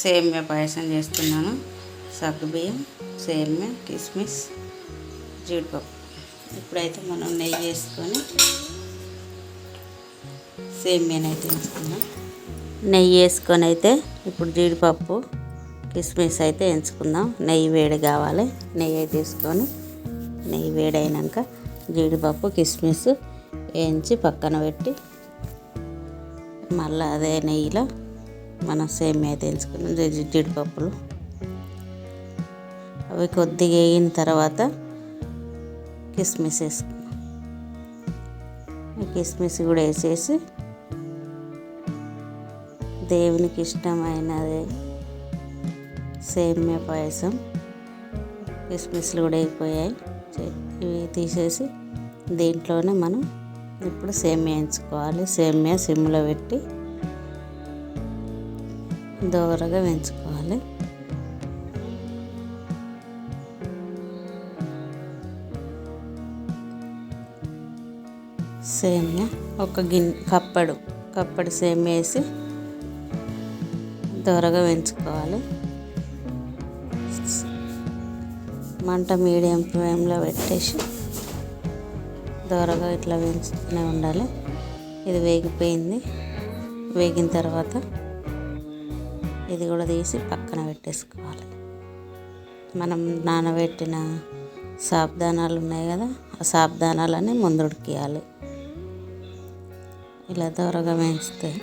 సేమియా పాయసం చేస్తున్నాను. సగ్గుబియ్యం సేమ్యా కిస్మిస్ జీడిపప్పు. ఇప్పుడైతే మనం నెయ్యి వేసుకొని సేమియాని అయితే నెయ్యి వేసుకొని అయితే ఇప్పుడు జీడిపప్పు కిస్మిస్ అయితే ఎంచుకుందాం. నెయ్యి వేడి కావాలి. నెయ్యి అయితే వేసుకొని నెయ్యి వేడైనాక జీడిపప్పు కిస్మిస్ వేయించి పక్కన పెట్టి మళ్ళీ అదే నెయ్యిలో మనం సేమియా తెలుసుకున్నాం జీడిపప్పులు. అవి కొద్దిగా వేగిన తర్వాత కిస్మిస్ వేసుకున్నాం. కిస్మిస్ కూడా వేసేసి దేవునికి ఇష్టమైనది సేమ్య పాయసం. కిస్మిస్లు కూడా అయిపోయాయి. ఇవి తీసేసి దీంట్లోనే మనం ఇప్పుడు సేమ్య ఎంచుకోవాలి సేమ్యా సిమ్లో పెట్టి దోరగా పెంచుకోవాలి సేమియా ఒక గిన్నె కప్పడు కప్పడు సేమియా వేసి దోరగా పెంచుకోవాలి మంట మీడియం ఫ్లేమ్లో పెట్టేసి దోరగా ఇట్లా వేయించుతూనే ఉండాలి. ఇది వేగిపోయింది. వేగిన తర్వాత ఇది కూడా తీసి పక్కన పెట్టేసుకోవాలి. మనం నానబెట్టిన సాబ్దానాలు ఉన్నాయి కదా ఆ సాబ్దానాలని ముందు ఉడికియాలి. ఇలా దోరగా వేయించితే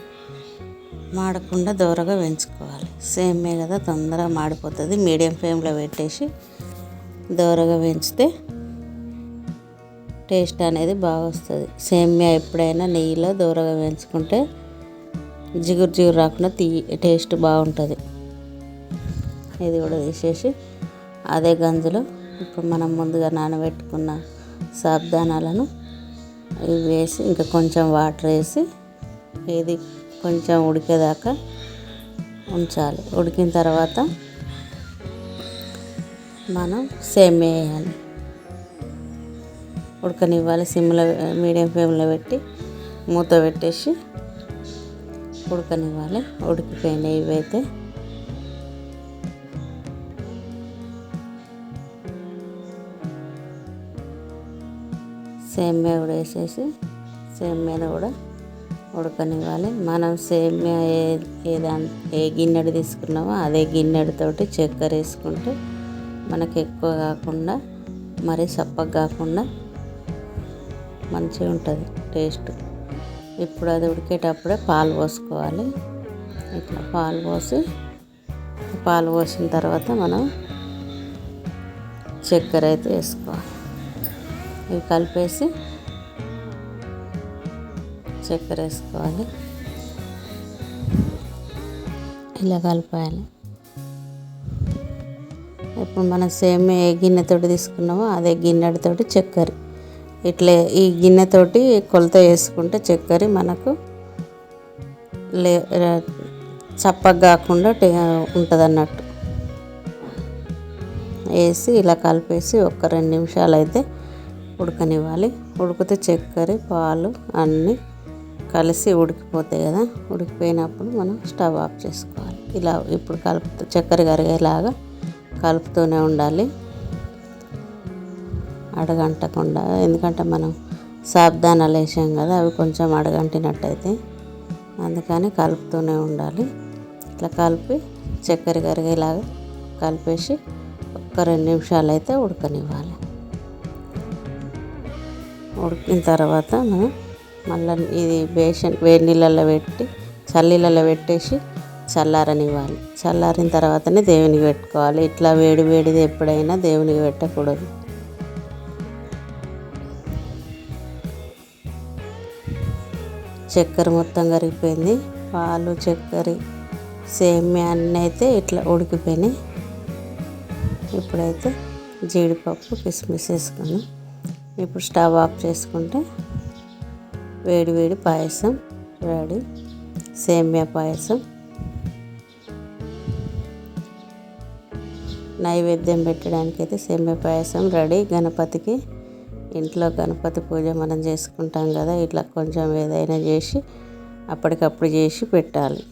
మాడకుండా దోరగా వేయించుకోవాలి. సేమే కదా తొందరగా మాడిపోతుంది. మీడియం ఫ్లేమ్లో పెట్టేసి దోరగా వేయించితే టేస్ట్ అనేది బాగా వస్తుంది. సేమ్యా ఎప్పుడైనా నెయ్యిలో దూరగా వేయించుకుంటే జిగురు జిగురు రాకుండా తీ టేస్ట్ బాగుంటుంది. ఇది కూడా తీసేసి అదే గంజులో ఇప్పుడు మనం ముందుగా నానబెట్టుకున్న సాబ్దానాలను ఇవి వేసి ఇంకా కొంచెం వాటర్ వేసి ఇది కొంచెం ఉడికేదాకా ఉంచాలి. ఉడికిన తర్వాత మనం సేమియా వేయాలి. ఉడకనివ్వాలి సిమ్లో మీడియం ఫ్లేమ్లో పెట్టి మూత పెట్టేసి ఉడకనివ్వాలి. ఉడికిపోయినాయి ఇవైతే సేమ్యా కూడా వేసేసి సేమియాను కూడా ఉడకనివ్వాలి. మనం సేమియా ఏ ఏ ఏ గిన్నెడు తీసుకున్నామో అదే గిన్నెడుతోటి చక్కెర వేసుకుంటే మనకి ఎక్కువ కాకుండా మరీ సప్పగా కాకుండా మంచిగా ఉంటుంది టేస్ట్. ఇప్పుడు అది ఉడికేటప్పుడే పాలు పోసుకోవాలి. ఇట్లా పాలు పోసి పాలు పోసిన తర్వాత మనం చక్కెర అయితే వేసుకోవాలి. ఇవి కలిపేసి చక్కెర వేసుకోవాలి. ఇలా కలపాలి. ఇప్పుడు మనం సేమ్ ఏ గిన్నెతోటి తీసుకున్నామో అదే గిన్నెతోటి చక్కెర. ఇట్లే ఈ గిన్నెతోటి కొలత వేసుకుంటే చక్కెర మనకు లే చప్పగా కాకుండా ఉంటుంది అన్నట్టు వేసి ఇలా కలిపేసి ఒక రెండు నిమిషాలు అయితే ఉడకనివ్వాలి. ఉడికితే చక్కెర పాలు అన్నీ కలిసి ఉడికిపోతాయి కదా. ఉడికిపోయినప్పుడు మనం స్టవ్ ఆఫ్ చేసుకోవాలి. ఇలా ఇప్పుడు కలుపుతూ చక్కెర కరిగేలాగా కలుపుతూనే ఉండాలి. అడగంటకుండా ఎందుకంటే మనం సాబ్దానాలు వేసాం కదా అవి కొంచెం అడగంటినట్టయితే అందుకని కలుపుతూనే ఉండాలి. ఇట్లా కలిపి చక్కెర కరిగేలాగా కలిపేసి ఒక రెండు నిమిషాలు అయితే ఉడకనివ్వాలి. ఉడికిన తర్వాత మనం మళ్ళీ ఇది బేషన్ వేడి నీళ్ళల్లో పెట్టి చల్లీలలో పెట్టేసి చల్లారనివ్వాలి. చల్లారిన తర్వాతనే దేవునికి పెట్టుకోవాలి. ఇట్లా వేడి వేడిది ఎప్పుడైనా దేవునికి పెట్టకూడదు. చక్కెర మొత్తం కరిగిపోయింది. పాలు చక్కెర సేమియా అన్నీ అయితే ఇట్లా ఉడికిపోయినాయి. ఇప్పుడైతే జీడిపప్పు కిస్మిస్ వేసుకున్నాం. ఇప్పుడు స్టవ్ ఆఫ్ చేసుకుంటే వేడి వేడి పాయసం రెడీ. సేమియా పాయసం. నైవేద్యం పెట్టడానికి అయితే సేమియా పాయసం రెడీ. గణపతికి ఇంట్లో గణపతి పూజ మనం చేసుకుంటాం కదా ఇట్లా కొంచెం ఏదైనా చేసి అప్పటికప్పుడు చేసి పెట్టాలి.